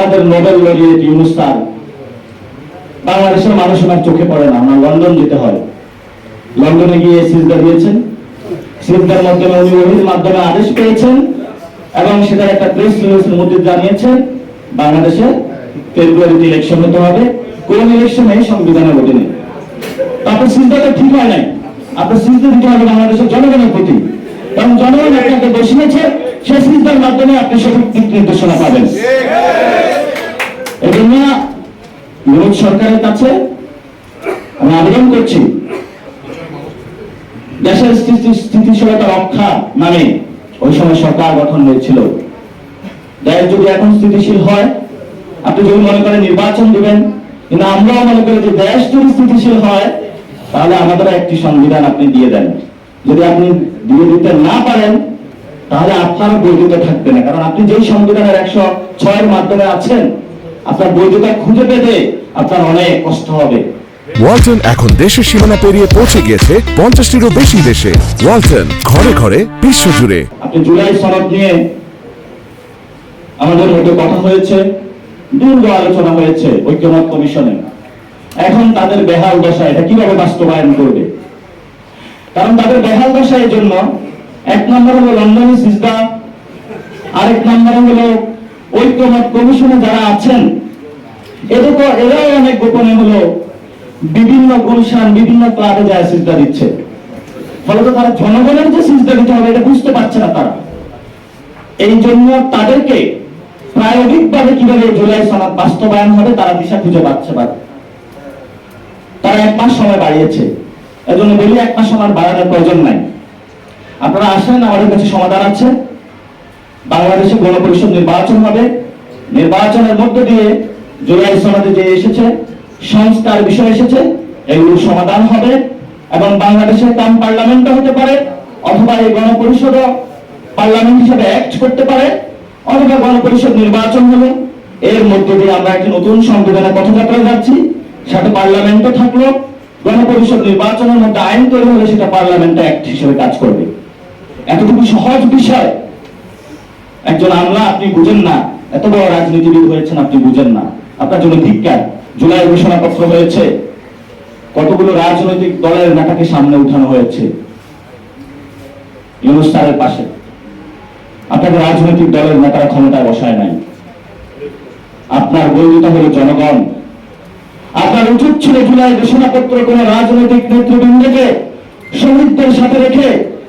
আমাদের Nobel laureate Yunus বাংলাদেশের মানুষ ওনার চোখে পড়ে না আমরা লন্ডন যেতে হয়। লন্ডনে গিয়ে সিজদা দিয়েছেন। সিজদার মাধ্যমে উনি ওহির মাধ্যমে আদেশ পেয়েছেন এবং সেটা একটা প্রেস রিলিজের মধ্যে জানিয়েছেন, বাংলাদেশে ফেব্রুয়ারিতে ইলেকশন হতে হবে। কোন ইলেকশনে সংবিধানের অধীনে? তারপর সিজদাটা ঠিক হয় নাই। আপনার সিজদা দিতে হবে বাংলাদেশের জনগণের প্রতি। কারণ জনগণ আপনাকে বসিয়েছে সেই সিজদার মাধ্যমে আপনি সঠিক দিক নির্দেশনা পাবেন। জন্য সরকারের কাছে আমি আবেদন করছি, দেশের স্থিতিশীলতা রক্ষা নামে ওই সময় সরকার গঠন হয়েছিল। দেশ যদি এখন স্থিতিশীল হয়, আপনি যদি মনে করেন নির্বাচন দিবেন, কিন্তু আমরাও মনে করি যে দেশ যদি স্থিতিশীল হয়, তাহলে আমাদের একটি সংবিধান আপনি দিয়ে দেন। যদি আপনি দিয়ে দিতে না পারেন, তাহলে আপনার বৈধতা থাকবে না। কারণ আপনি যেই সংবিধানের একশো ছয়ের মাধ্যমে আছেন আপনার বৈধতা খুঁজে পেতে আপনার অনেক কষ্ট হবে। ওয়ালটন এখন দেশের সীমানা পেরিয়ে পৌঁছে গিয়েছে পঞ্চাশটিরও বেশি দেশে। ওয়ালটন ঘরে ঘরে বিশ্বজুড়ে। আপনি জুলাই সনদ নিয়ে আমাদের মধ্যে কথা হয়েছে দীর্ঘ আলোচনা হয়েছে ঐক্যমত কমিশনে। এখন তাদের বেহাল দশা এটা কীভাবে বাস্তবায়ন করবে? কারণ তাদের বেহাল দশা এই জন্য এক নম্বর হলো লন্ডনী সিজদা আরেক নম্বর হলো ঐক্যমত কমিশনে যারা আছেন এদের তো এরাও অনেক গোপনে হলো বিভিন্ন গুলশান বিভিন্ন ক্লাবে যায় সিজদা দিচ্ছে। ফলত তারা জনগণের যে সিজদা দিতে হবে, এটা বুঝতে পারছে না তারা। এই জন্য তাদেরকে প্রায়োগিকভাবে কীভাবে জুলাই সনদ বাস্তবায়ন হবে, তারা দিশা খুঁজে পাচ্ছে না। তারা এক মাস সময় বাড়িয়েছে। এজন্য বলি এক মাস সময় বাড়ানোর প্রয়োজন নাই। আপনারা আসেন, আমাদের কাছে সমাধান আছে। বাংলাদেশে গণপরিষদ নির্বাচন হবে। নির্বাচনের মধ্য দিয়ে জুলাই সনদে যে এসেছে, সংস্কার বিষয় এসেছে এগুলোর সমাধান হবে এবং বাংলাদেশের কাম পার্লামেন্টও হতে পারে অথবা এই গণপরিষদও পার্লামেন্ট হিসেবে অ্যাক্ট করতে পারে অথবা গণপরিষদ নির্বাচন হলো। এর মধ্য দিয়ে আমরা একটি নতুন সংবিধানের পথযাত্রায় যাচ্ছি। সাথে পার্লামেন্টও থাকল। গণপরিষদ নির্বাচনের মধ্যে আইন তৈরি হলে সেটা পার্লামেন্টে অ্যাক্ট হিসেবে কাজ করবে। এতটুকু সহজ বিষয় একজন আমলা, আপনি বুঝেন না। এত বড় রাজনীতিবিদ হয়েছেন, আপনি বুঝেন না। আপনার জন্য ধিক্কার জুলাই ঘোষণাপত্র হয়েছে। কতগুলো রাজনৈতিক দলের নেতাকে সামনে উঠানো হয়েছে? ইউনুস স্যারের পাশে। আপনাকে রাজনৈতিক দলের নেতারা ক্ষমতায় বসায় নাই। আপনার বৈধতা হলো জনগণ। আপনার উচিত ছিল জুলাই ঘোষণাপত্র কোন রাজনৈতিক নেতৃবৃন্দকে শহীদদের সাথে রেখে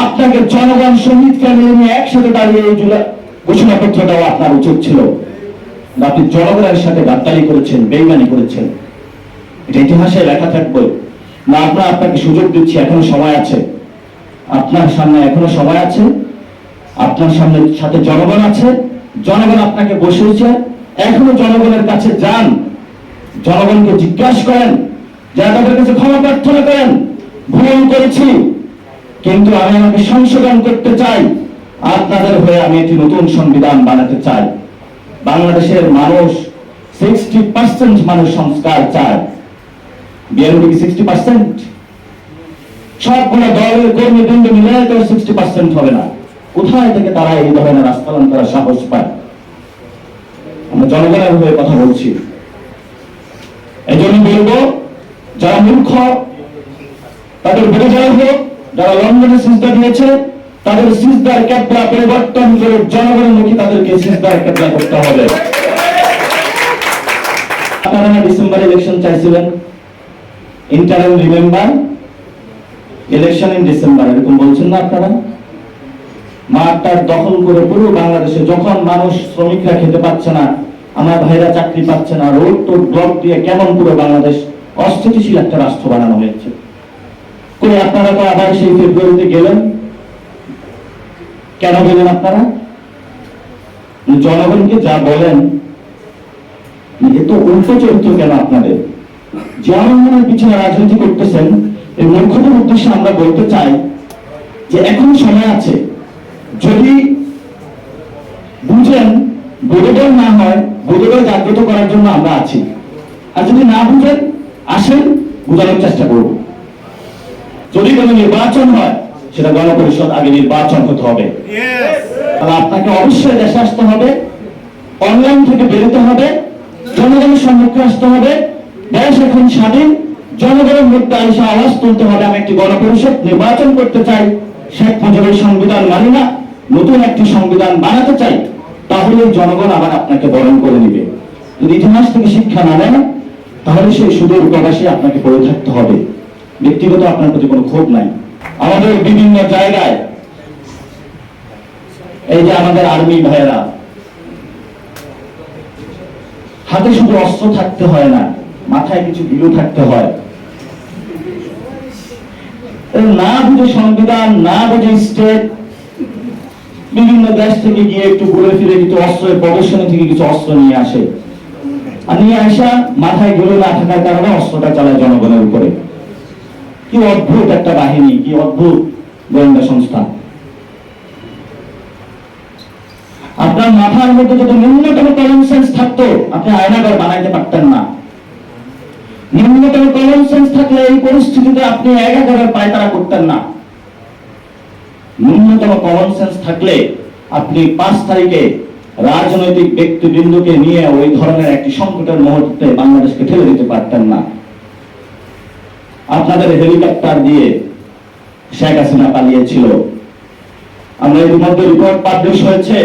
আপনাকে জনগণ শহীদকে নিয়ে নিয়ে একসাথে দাঁড়িয়ে এই জুলাই ঘোষণাপত্র দেওয়া আপনার উচিত ছিল। আপনি জনগণের সাথে গাদ্দারি করেছেন, বেইমানি করেছেন। এটা ইতিহাসে লেখা থাকবে। না, আমরা আপনাকে সুযোগ দিচ্ছি, এখনও সময় আছে। আপনার সামনে এখনও সময় আছে। আপনার সামনে সাথে জনগণ আছে। জনগণ আপনাকে বসিয়েছে। এখনও জনগণের কাছে যান। জনগণকে জিজ্ঞাসা করেন। যারা তাদের কাছে ক্ষমা প্রার্থনা করেন, ভুল করেছি। কিন্তু আমি আমাকে সংশোধন করতে চাই, আপনাদের হয়ে আমি একটি নতুন সংবিধান বানাতে চাই। বাংলাদেশের মানুষ সিক্সটি পার্সেন্ট মানুষ সংস্কার চায়। বিএনপি সিক্সটি পার্সেন্ট সবগুলো দলের কর্মী বৃন্দ মিলে তো সিক্সটি পার্সেন্ট হবে না। কোথায় থেকে তারা এই ধরনের আস্থালন করার সাহস পায়? আমরা জনগণের হয়ে কথা বলছি। এই জন্য বলব, যারা মূর্খ, তাদের বিরোধী হোক যারা লন্ডনে সিজদা দিয়েছে তাদের সিজদার ক্যাবলা পরিবর্তন করে জনগণের মুখে তাদেরকে সিজদার ক্যাবলা করতে হবে। আপনারা ইলেকশন চাইছিলেন? রিমেম্বার ইলেকশন ইন ডিসেম্বর এরকম বলছেন না আপনারা? মাঠটার দখল করে পুরো বাংলাদেশে যখন মানুষ শ্রমিকরা খেতে পাচ্ছে না, আমার ভাইরা চাকরি পাচ্ছে না রোড টোড ব্লক দিয়ে কেমন পুরো বাংলাদেশ অস্থিতিশীল একটা রাষ্ট্র বানানো হয়েছে। কই আপনারা তো আবার সেই ফেব্রুয়ারিতে গেলেন? কেন গেলেন আপনারা? জনগণকে যা বলেন, এ তো উল্টো চরিত্র কেন আপনাদের? জনগণের পিছনে রাজনীতি করতেছেন এই মূর্খদের উদ্দেশ্যে আমরা বলতে চাই যে এখন সময় আছে। যদি বুঝেন বোধোদয় না হয় বোধোদয় জাগ্রত করার জন্য আমরা আছি। আর যদি না বুঝেন, আসেন, বোঝানোর চেষ্টা করব। যদি কোনো নির্বাচন হয় সেটা গণপরিষদ আগে নির্বাচন হতে হবে। তাহলে আপনাকে অবশ্যই দেশে আসতে হবে অনলাইন থেকে বেরোতে হবে জনগণের সম্মুখে আসতে হবে দেশ এখন স্বাধীন জনগণের মধ্যে এসে আওয়াজ তুলতে হবে আমি একটি গণপরিষদ নির্বাচন করতে চাই শেখ মুজিবের সংবিধান মানি না নতুন একটি সংবিধান বানাতে চাই তাহলে জনগণ আবার আপনাকে বরণ করে নিবে। যদি ইতিহাস থেকে শিক্ষা না নেন তাহলে সেই সুদূর প্রবাসে আপনাকে পড়ে থাকতে হবে। ব্যক্তিগত আপনার প্রতি কোনো ক্ষোভ নাই। আমাদের বিভিন্ন জায়গায় এই যে আমাদের আর্মি ভাইয়েরা, হাতে শুধু অস্ত্র থাকতে হয় না, মাথায় কিছু গিলু থাকতে হয়। না বুঝে সংবিধান, না বুঝে স্টেট, বিভিন্ন দেশ থেকে গিয়ে একটু ঘুরে ফিরে কিছু অস্ত্রের প্রদর্শনী থেকে কিছু অস্ত্র নিয়ে আসে। আর নিয়ে আসা মাথায় গিলু না থাকার কারণে অস্ত্রটা চালায় জনগণের উপরে। কি অদ্ভুত একটা বাহিনী, কি অদ্ভুত গোয়েন্দা সংস্থা। আপনার মাথার মধ্যে যদি ন্যূনতম কমন সেন্স থাকতো, আপনি আয়নাঘর বানাইতে পারতেন না। ন্যূনতম সেন্স থাকলে এই পরিস্থিতিতে আপনি পায়তারা করতেন না। ন্যূনতম কমন সেন্স থাকলে আপনি পাঁচ তারিখে রাজনৈতিক ব্যক্তিবৃন্দকে নিয়ে ওই ধরনের একটি সংকটের মুহূর্তে বাংলাদেশকে ঠেলে দিতে পারতেন না। আপনাদের হেলিকপ্টার দিয়ে শেখ হাসিনা পালিয়েছিল। আমরা ইতিমধ্যে রিপোর্ট পাবলিশ হয়েছে,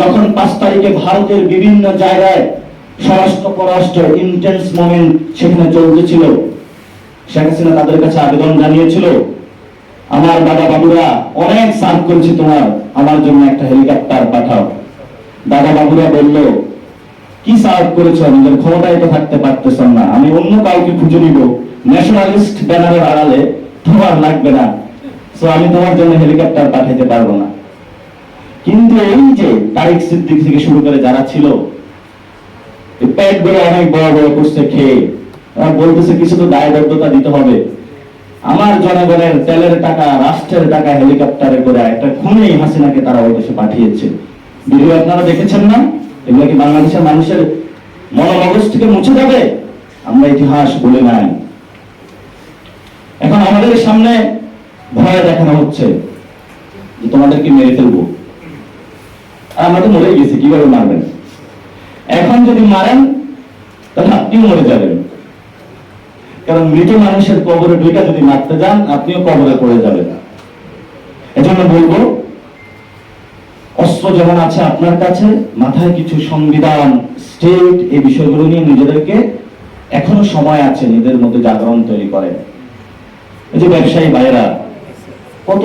যখন পাঁচ তারিখে ভারতের বিভিন্ন জায়গায় স্বরাষ্ট্র পররাষ্ট্র ইন্টেন্স মোমেন্ট সেখানে চলতেছিল। শেখ হাসিনা তাদের কাছে আবেদন জানিয়েছিল, আমার দাদা বাবুরা, অনেক সার্ভ করেছে তোমার, আমার জন্য একটা হেলিকপ্টার পাঠাও। দাদা বাবুরা বলল, কি সার্ভ করেছ? নিজের ক্ষমতায় তো থাকতে পারতেছ না, আমি অন্য কাউকে খুঁজে নিব। ন্যাশনালিস্ট ব্যানারের আড়ালে তোমার লাগবে না। সো আমি তোমার জন্য হেলিকপ্টার পাঠাইতে পারব না। কিন্তু এই যে তারিক সিদ্দিক থেকে শুরু করে যারা ছিল পেটগুলো অনেক বড় বড় করছে খেয়ে। ওরা বলতেছে, কিছু তো দায়বদ্ধতা দিতে হবে। আমার জনগণের তেলের টাকা, রাষ্ট্রের টাকা হেলিকপ্টারে করে একটা খুনেই হাসিনাকে তারা ওই দেশে পাঠিয়েছে। ভিডিও আপনারা দেখেছেন না? এগুলো কি বাংলাদেশের মানুষের মনোমগজ থেকে মুছে যাবে? আমরা ইতিহাস বলে নাই। এখন আমাদের সামনে ভয় দেখানো হচ্ছে যে তোমাদেরকে মেরে ফেলব? আমরা তো মরেই গেছি, কীভাবে মারবেন? এখন যদি মারেন, তাহলে আপনিও মরে যাবেন। কারণ মৃত মানুষের কবরে ঢুকা যদি মারতে যান, আপনিও কবরে পড়ে যাবেন। এজন্য বলব, অস্ত্র যেমন আছে আপনার কাছে, মাথায় কিছু সংবিধান স্টেট এই বিষয়গুলো নিয়ে নিজেদেরকে এখনও সময় আছে নিজেদের মধ্যে জাগরণ তৈরি করেন এই যে ব্যবসায়ী ভাইয়েরা কত